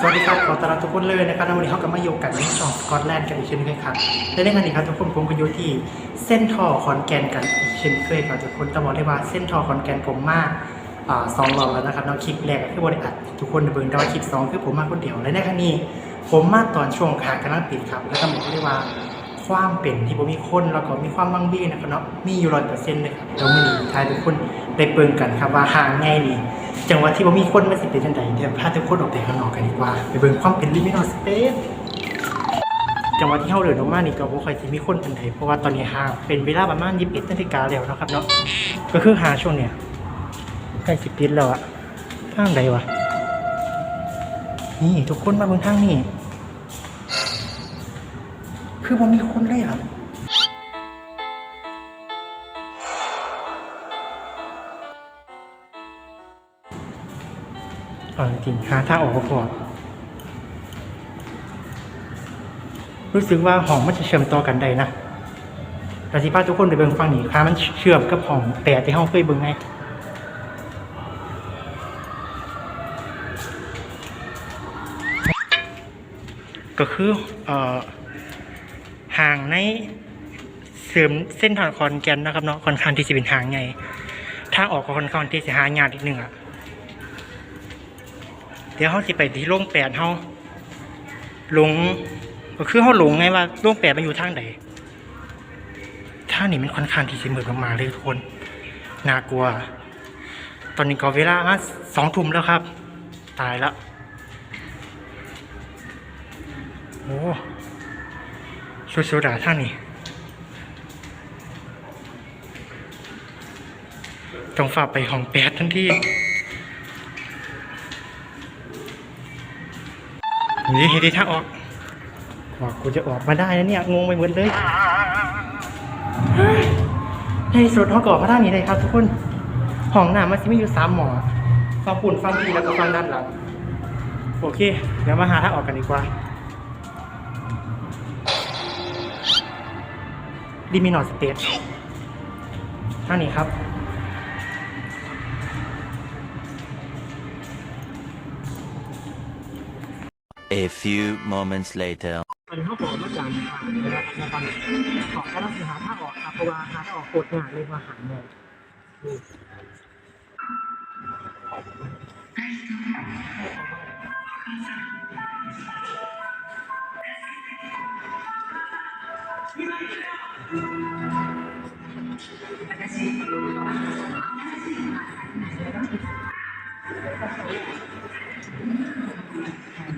สวัสดีครับ ขอต้อนรับทุกคนเลยนะครับวันนี้เขากลับมาอยู่กันในช่องสกอตแลนด์กันอีกเช่นเคยครับและในวันนี้ครับทุกคนผมก็อยู่ที่เส้นทอขอนแก่นกันอีกเช่นเคยครับทุกคนต้องบอกได้ว่าเส้นทอขอนแก่นผมมาอ่าสองรอบแล้วนะครับเนาคลิปแรกก็คือบริอัดทุกคนเบิ่งแต่ว่าคลิปสองคือผมมาคนเดียวและในครั้งนี้ ผมมาตอนช่วงขากำลังปิดครับ แล้วก็บอกได้ว่าความเป็นที่ผมมีคนแล้วก็มีความมั่งบี้นะครับเนาะมีอยู่ร้อยเปอร์เซ็นต์เลยครับเดี๋ยวมีทายทุกคนไปเปิงกันครับว่าห่างไงนี่ จังหวะที่ผมมีคนมาสิเป็นจังไดเดี๋ยวพาทุกคนออกไปข้างนอกกันดีกว่า ไปเบิ่งความเป็นลิมิตอสเปซจังหวะที่เฮาเดินออกมานี่ก็บ่ค่อยสิมีคนปานใดเพราะว่าตอนนี้ห่างเป็นเวลาประมาณ21นาฬิกาแล้วนะครับเนาะก็คือหาช่วงเนี้ยใกล้สิปิดแล้วอะทางใดวะนี่ทุกคนมาเบิ่งทางนี่คือมันมีคนเลยอะ เอาจริงๆหาทาออกก็พอรู้สึกว่าห้องมันจะเชื่อมต่อกันได้นะแต่ที่พาทุกคนไปเบิ่งฟังนี่ค่ะมันเชื่อมกับห้องแต่ที่ห้องเคยเบิ่งไงก็คือเอ่อห่างในเสริมเส้นทางคอนแกนนะครับเนาะค่อนข้างที่จะเป็นทางไงทาออกก็ค่อนข้างที่จะหายากนิดนึงอะ เดี๋ยวเขาจะไปที่โรงแปดเขาหลงก็คือเขาหลงไงว่าโรงแปดมันอยู่ทางไหนทางนี้มันค่อนข้างที่จะมืดมากๆเลยทุกคนน่ากลัว ตอนนี้ก็เวลามาสองทุ่มแล้วครับ ตายแล้วโอ้สุดสุดาท่านนี่ต้องฝากไปห้องแปดทันที นี่เห็นที่ทางออกว่ากูจะออกมาได้นะเนี่ยงงไปหมดเลยเฮ้ยในที่สุดห้องก็ออกมาด้านนี้เลยครับ ทุกคนห้องน้ำมันสิมีอยู่สามหมอฟังปุ่นฟังพีแล้วก็ฟังด้านหลังโอเค เดี๋ยวมาหาทางออกกันดีกว่าดิมินอสเตทท่างนี้ครับ A few moments later. มันเข้าบอกมาจากทางนะครับนะครับขอแค่ต้องหาทางออกครับเพราะว่าหาทางออกโคตรง่ายเลยว่าหาเงิน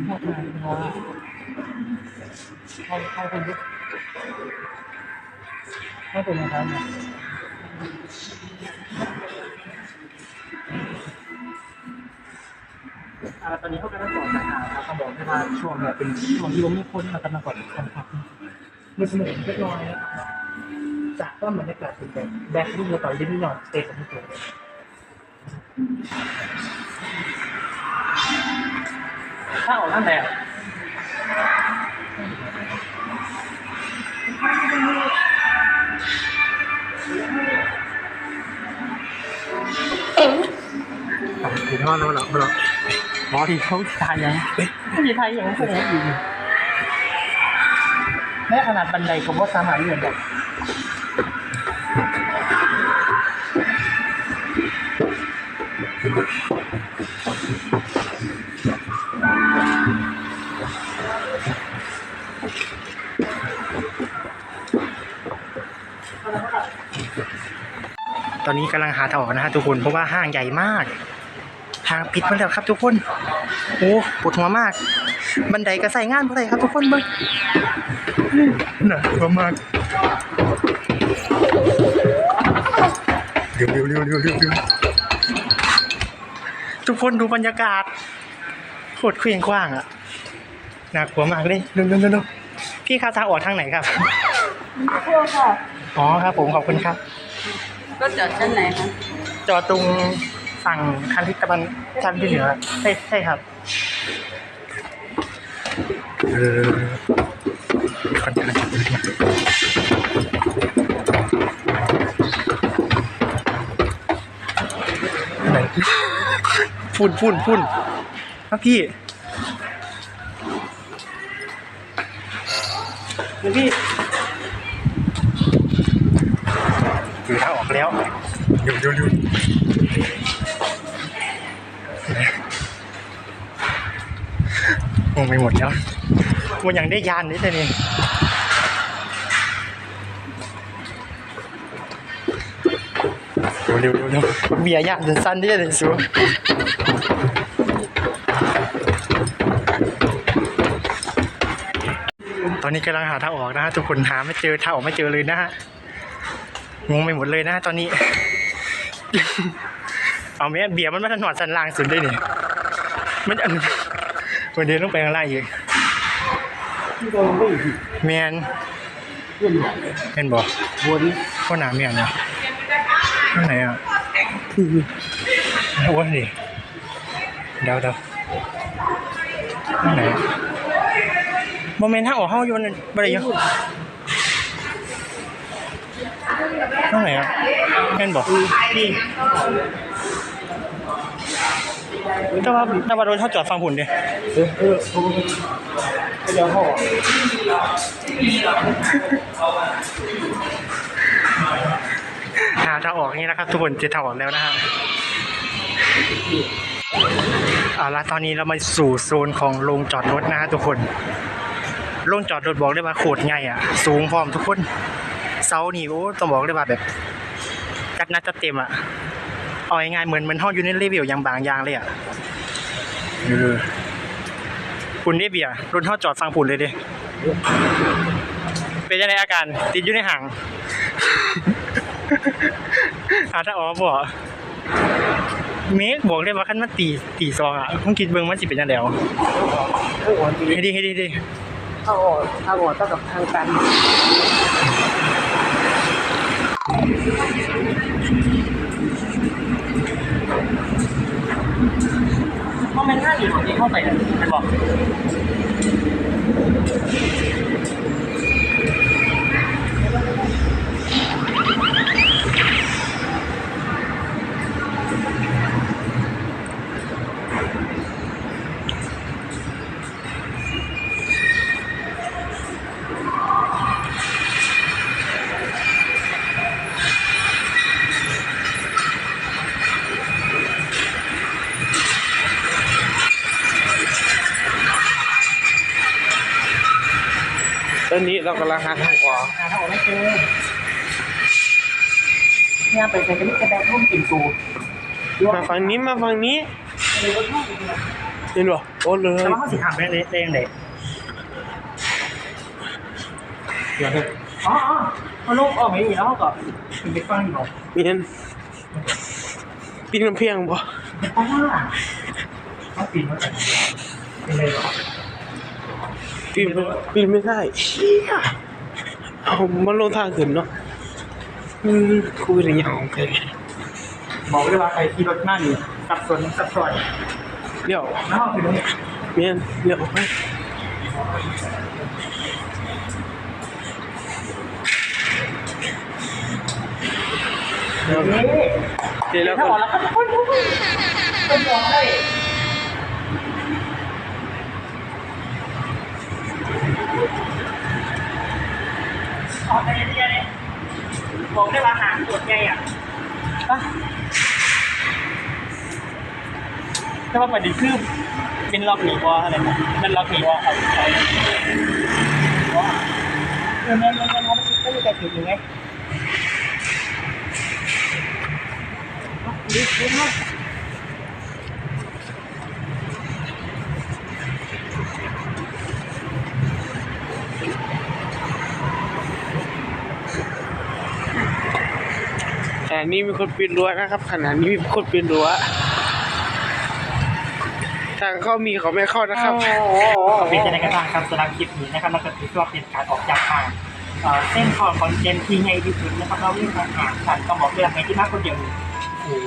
เข้าไปนะครับเข้าเข้าไปยุเข้าไปนะครับอ่าตอนนี้เขากำลังสอนทหารครับเขาบอกว่าช่วงเนี่ยเป็นช่วงที่ผมมีคนมากำลังก่อนคนพักมือสมอเล็กน้อยจากก็บรรยากาศเป็นแบบแบ็ครูปแล้วก็ลิมินอสเตทของตัว ถ้าออกนั่นแหละสองถึงห้องแล้วเหรอเหรอหมอที่เขาทายยังไม่มีทายยังพวกนี้อยู่แม้ขนาดบันไดก็ว่าสามารถเลื่อนได้ อนนี้กำลังหาทางออกนะฮะทุกคนเพราะว่าห้างใหญ่มาก ทางปิดมาแล้วครับทุกคนโอ้ปวดหัวมาก บันไดก็ใส่งานเพราะอะไรครับทุกคนเบิ้งหนักกว่ามากเร็วเร็วเร็วเร็วเร็วเร็วทุกคนดูบรรยากาศโคตรเคว้งคว้างอะน่ากลัวมากเลยเร็วเร็วเร็วเร็วพี่ครับทางออกทางไหนครับพวกค่ะอ๋อครับผมขอบคุณครับ ก็จอดชั้นไหนครับจอดตรงฝั่งคันที่ตะวันชั้นที่เหนือใช่ใช่ครับเออคันที่ไหนฟุ่นฟุ่นฟุ่นครัพี่พี่เล้ว แล้วอยู่อยู่อยู่งงไปหมดแล้วมันยังได้ยานนี่แต่นี่เร็วเร็วเร็วเบียร์ยานจนสั้นได้เลยสูตอนนี้กำลังหาทางออกนะฮะทุกคนหาไม่เจอทางออกไม่เจอเลยนะฮะ งงไปหมดเลยนะตอนนี้ เอาแม่เบียร์มันมาถนอดสันล่างสุดได้นี่มันอันมันเดินลงไปข้างล่างอีกแมนเห็นบอกบนข้อหนาแมนเนี่ยข้างไหนอะโอ้ยดิเดาเดาข้างไหนอะโมเมนต์ถ้าออกห้องอยู่นั่นบ่ได้อ ยู่ข้างไหนอะเห็นบอกแต่ว่าแต่ว่าโดนเขาจอดฟังผุนดิเออเออเดี๋ยวพ่อหาทาออกนี่นะครับ ทุกคนจะทางออกแล้วนะฮะเอาละตอนนี้เรามาสู่โซนของโรงจอดรถนะฮะทุกคน โรงจอดรถบอกได้ว่าโคตรใหญ่อะ สูงพร้อมทุกคน เสานี่โอ้ต้องบอกได้ว่าแบบจัดหนักจัดเต็มอะเอาง่ายๆเหมือนเหมือนห้องอยู่ในรีวิวอย่างบางอย่างเลยอะเออคุณได้เบียร์รถห้องจอดฟังผุนเลยดิเป็นยังไงอาการ ติดอยู่ในห่างอาถ้าออกบ่เมฆบอกได้ว่าขั้นมาตีตีซองอะต้องคิดเบิ่งมันสิเป็นยังไงวถ้าอ่อนดีให้ดีให้ดีให้ดีถ้าอ่อนถ้าอ่อนเท่ากับทางการ เพราะมันน่าอยู่ตรงนี้เข้าไปอะมันบอก อนนี้เรากำลังหาทางออกหาถ้าออกไม่เจอเนี่ยไปใส่กันนี่กระแดกร่มกลิ่นตูมาฝั่งนี้มาฝั่งนี้เห็นบ่โอ้เลยแต่ว่าเขาสิถามได้ได้ได้ยังไงเดี๋ยวเถอะอ๋ออ๋อเขาลงออกไม่มีแล้วเขาก็ถึงไปฟังอยู่หรอมีนปีนกำเพียงบ่ป้าเขาปีนมาจากเป็นไรหรอ ปีนไม่ปีนไม่ได้เชี่ยเอามาลงทางขึ้นเนาะอืมคุยอะไรอย่างของใครบอกเลยว่าใครขี่รถหน้านี่สับสนสับสนเดี๋ยวแล้วคือตรงนี้เมียนเดี๋ยวไปเดี๋ยวนี่เดี๋ยวแล้วถ้าก็ออกแล้วก็คนคนมองได้ ออกไปเรื่อยๆเลยบอกได้ว่าหางปวดไงอะปะถ้าว่าประเด็นคือเป็นล็อกหนีบออะไรนะเป็นล็อกหนีบอเขาเขาเออแม่แม่แม่เขาไม่มีใครถืออยู่ไงดีดีมา กแต่นี่มีคนปีนรั้วนะครับ ขณะนี้มีคนปีนรั้วทางเข้ามีเขาไม่เข้านะครับเป็นจะในกระทางครับสำหรับคลิปนี้นะครับเราก็ถือว่าเป็นการออกจากทางเอ่อเส้นทางคอนเทนต์ที่ใหญ่ที่สุดนะครับเราเรื่องการหาสันก็บอกเลยในที่มากคนเดียวโอ้โห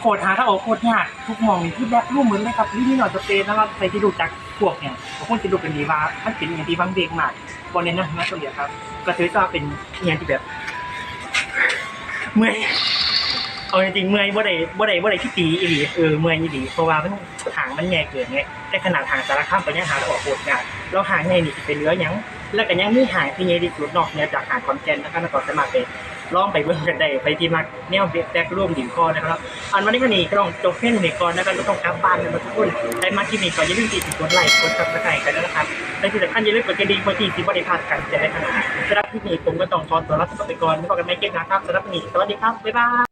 โคตรหาถ้าออกโคตรยากทุกมองที่แบบรูปเหมือนไหมครับที่นี่หน่อยจะเป็นนะครับใครที่ดูจากพวกเนี่ยผมคงจะดูกันดีว่ามันเป็นอย่างที่บางเด็กมากบนเน้นนะนะตัวเดียวครับ ก็ถือว่าเป็นอย่างที่แบบ เมื่อยเอาจริงๆเมื่อยบ่ได้บ่ได้บ่ได้ที่ตีอีหลีเออเมื่อยอีหลีเพราะว่ามันหางมันใหญ่เกินไงแต่ขนาดหางสารข้ามไปยังหาออกโคตรงานเราหางใหญ่นี่เป็นเนื้อยังแล้วก็ยังมีหางที่ใหญ่ที่สุดนอกเหนือจากหางคอนแกนแล้วก็สมารถไป ลองไปเบิ่งกันได้ไปที่มักแนวเบ็ดแบกร่วมดิ่งคอนะครับ อันวันนี้ก็นี่ก็ต้องจบเพียงนี้ก่อนนะครับต้องกลับบ้านกันทุกคนใครมาที่นี่ก็อย่าลืมติดกดไลค์กดซับสไครต์กันนะครับและที่สำคัญอย่าลืมกดกระดิ่งเพื่อที่สิบริพลาดกันจะได้ขนาดสำหรับที่นี่ผมก็ต้องขอตัวลาไปก่อนพบกันใหม่เกมหน้าครับสำหรับนนี้สวัสดีครับบ๊ายบาย